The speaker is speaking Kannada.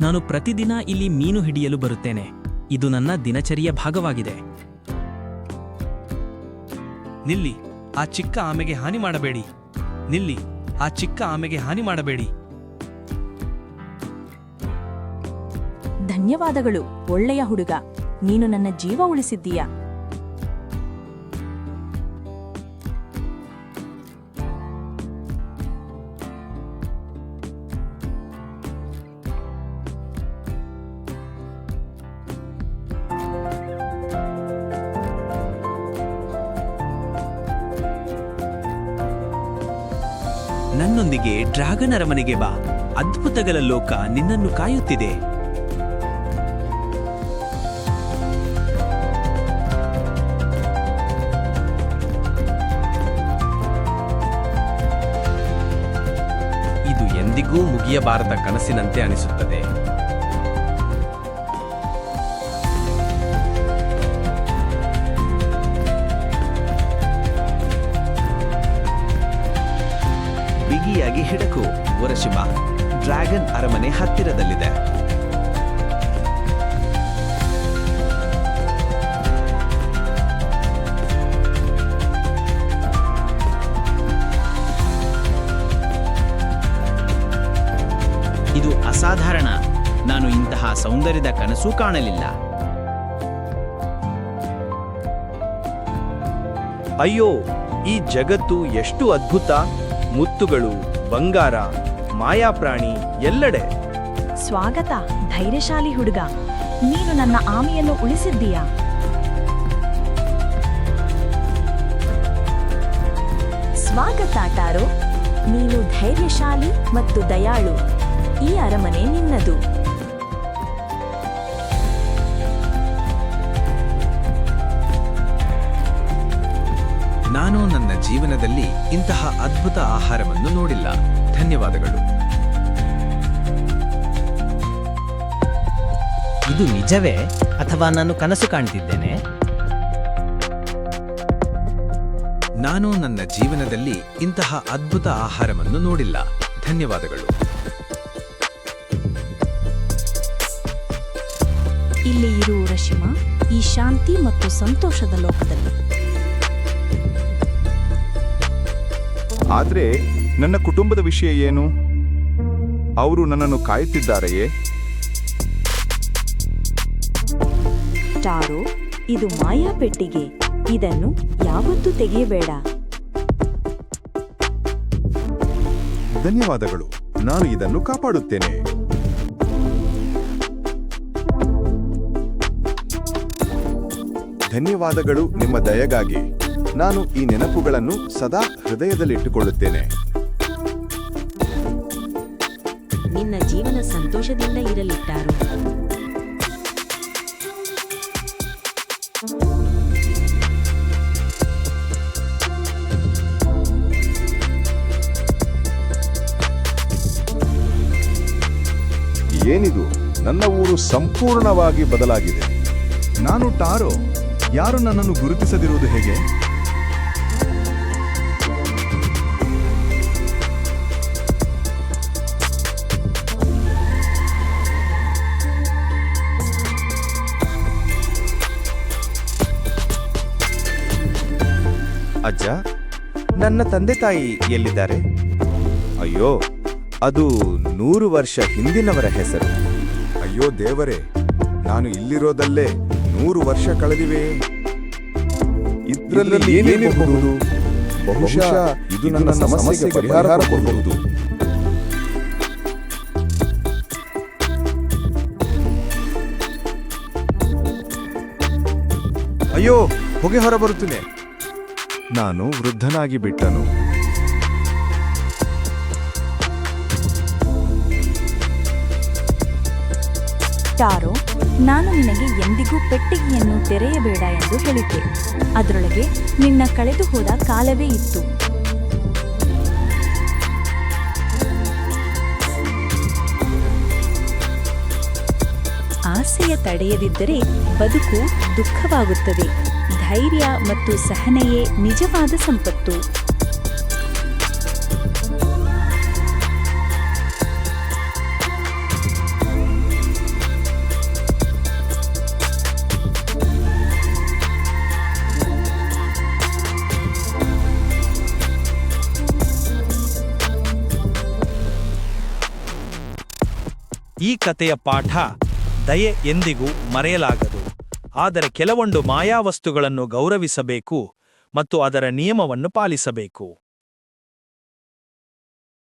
ನಾನು ಪ್ರತಿದಿನ ಇಲ್ಲಿ ಮೀನು ಹಿಡಿಯಲು ಬರುತ್ತೇನೆ. ಇದು ನನ್ನ ದಿನಚರಿಯ ಭಾಗವಾಗಿದೆ. ನಿಲ್ಲಿ, ಆ ಚಿಕ್ಕ ಆಮೆಗೆ ಹಾನಿ ಮಾಡಬೇಡಿ. ನಿಲ್ಲಿ, ಆ ಚಿಕ್ಕ ಆಮೆಗೆ ಹಾನಿ ಮಾಡಬೇಡಿ. ಧನ್ಯವಾದಗಳು, ಒಳ್ಳೆಯ ಹುಡುಗ. ನೀನು ನನ್ನ ಜೀವ ಉಳಿಸಿದ್ದೀಯ? ನನ್ನೊಂದಿಗೆ ಡ್ರಾಗನ್ ಅರಮನೆಗೆ ಬಾ. ಅದ್ಭುತಗಳ ಲೋಕ ನಿನ್ನನ್ನು ಕಾಯುತ್ತಿದೆ. ಇದು ಎಂದಿಗೂ ಮುಗಿಯಬಾರದ ಕನಸಿನಂತೆ ಅನಿಸುತ್ತದೆ. ಬಿಗಿಯಾಗಿ ಹಿಡಕು. ವರಶಿಮ, ಡ್ರ್ಯಾಗನ್ ಅರಮನೆ ಹತ್ತಿರದಲ್ಲಿದೆ. ಇದು ಅಸಾಧಾರಣ. ನಾನು ಇಂತಹ ಸೌಂದರ್ಯದ ಕನಸು ಕಾಣಲಿಲ್ಲ. ಅಯ್ಯೋ, ಈ ಜಗತ್ತು ಎಷ್ಟು ಅದ್ಭುತ. ಮುತ್ತುಗಳು, ಬಂಗಾರ ಮಾಯಾಪ್ರಾಣಿ ಎಲ್ಲೆಡೆ. ಸ್ವಾಗತ, ಧೈರ್ಯಶಾಲಿ ಹುಡುಗ. ನೀನು ನನ್ನ ಆಮೆಯನ್ನು ಉಳಿಸಿದ್ದೀಯಾ? ಸ್ವಾಗತ, ಟಾರೋ. ನೀನು ಧೈರ್ಯಶಾಲಿ ಮತ್ತು ದಯಾಳು. ಈ ಅರಮನೆ ನಿನ್ನದು. ಜೀವನದಲ್ಲಿ ಇಂತಹ ಅದ್ಭುತ ಆಹಾರವನ್ನು ನೋಡಿಲ್ಲ. ಧನ್ಯವಾದಗಳು. ಇದು ನಿಜವೇ ಅಥವಾ ನಾನು ಕನಸು ಕಾಣ್ತಿದ್ದೇನೆ? ನಾನು ನನ್ನ ಜೀವನದಲ್ಲಿ ಇಂತಹ ಅದ್ಭುತ ಆಹಾರವನ್ನು ನೋಡಿಲ್ಲ. ಧನ್ಯವಾದಗಳು. ಇಲ್ಲಿ ಇರುವ ರಶಿಮಾ. ಈ ಶಾಂತಿ ಮತ್ತು ಸಂತೋಷದ ಲೋಕದಲ್ಲಿ. ಆದ್ರೆ ನನ್ನ ಕುಟುಂಬದ ವಿಷಯ ಏನು? ಅವರು ನನ್ನನ್ನು ಕಾಯುತ್ತಿದ್ದಾರೆಯೇ? ಟಾರೋ ಇದು ಮಾಯಾ ಪೆಟ್ಟಿಗೆ. ಇದನ್ನು ಯಾವತ್ತೂ ತೆಗೆಯಬೇಡ. ಧನ್ಯವಾದಗಳು. ನಾನು ಇದನ್ನು ಕಾಪಾಡುತ್ತೇನೆ. ಧನ್ಯವಾದಗಳು ನಿಮ್ಮ ದಯಗಾಗಿ. ನಾನು ಈ ನೆನಪುಗಳನ್ನು ಸದಾ ಹೃದಯದಲ್ಲಿಟ್ಟುಕೊಳ್ಳುತ್ತೇನೆ. ನಿನ್ನ ಜೀವನ ಸಂತೋಷದಿಂದ ಇರಲಿಟ್ಟಾರು. ಏನಿದು? ನನ್ನ ಊರು ಸಂಪೂರ್ಣವಾಗಿ ಬದಲಾಗಿದೆ. ನಾನು ಟಾರೋ? ಯಾರು ನನ್ನನ್ನು ಗುರುತಿಸದಿರುವುದು ಹೇಗೆ? ಅಜ್ಜ ನನ್ನ ತಂದೆ ತಾಯಿ ಎಲ್ಲಿದ್ದಾರೆ? ಅಯ್ಯೋ ಅದು ನೂರು ವರ್ಷ ಹಿಂದಿನವರ ಹೆಸರು. ಅಯ್ಯೋ ದೇವರೇ ನಾನು ಇಲ್ಲಿರೋದಲ್ಲೇ ನೂರು ವರ್ಷ ಕಳೆದಿವೆ. ಇದರಲ್ಲಿ ಏನಿರಬಹುದು? ಬಹುಶಃ ಇದು ನನ್ನ ಸಮಸ್ಯೆಗೆ ಪರಿಹಾರ ಕೊಡಬಹುದು. ಅಯ್ಯೋ ಹೊಗೆ ಹೊರ ಬರುತ್ತಿದೆ ನಾನು ವೃದ್ಧನಾಗಿ ಬಿಟ್ಟನು. ಟಾರೋ ನಾನು ನಿನಗೆ ಎಂದಿಗೂ ಪೆಟ್ಟಿಗೆಯನ್ನು ತೆರೆಯಬೇಡ ಎಂದು ಹೇಳಿದ್ದೆ. ಅದರೊಳಗೆ ನಿನ್ನ ಕಳೆದು ಹೋದ ಕಾಲವೇ ಇತ್ತು. ಆಸೆಯ ತಡೆಯದಿದ್ದರೆ ಬದುಕು ದುಃಖವಾಗುತ್ತದೆ. ಧೈರ್ಯ ಮತ್ತು ಸಹನೆಯೇ ನಿಜವಾದ ಸಂಪತ್ತು. ಈ ಕಥೆಯ ಪಾಠ ದಯೆ ಎಂದಿಗೂ ಮರೆಯಲಾಗದು. ಆದರೆ ಕೆಲವೊಂದು ಮಾಯಾವಸ್ತುಗಳನ್ನು ಗೌರವಿಸಬೇಕು ಮತ್ತು ಅದರ ನಿಯಮವನ್ನು ಪಾಲಿಸಬೇಕು.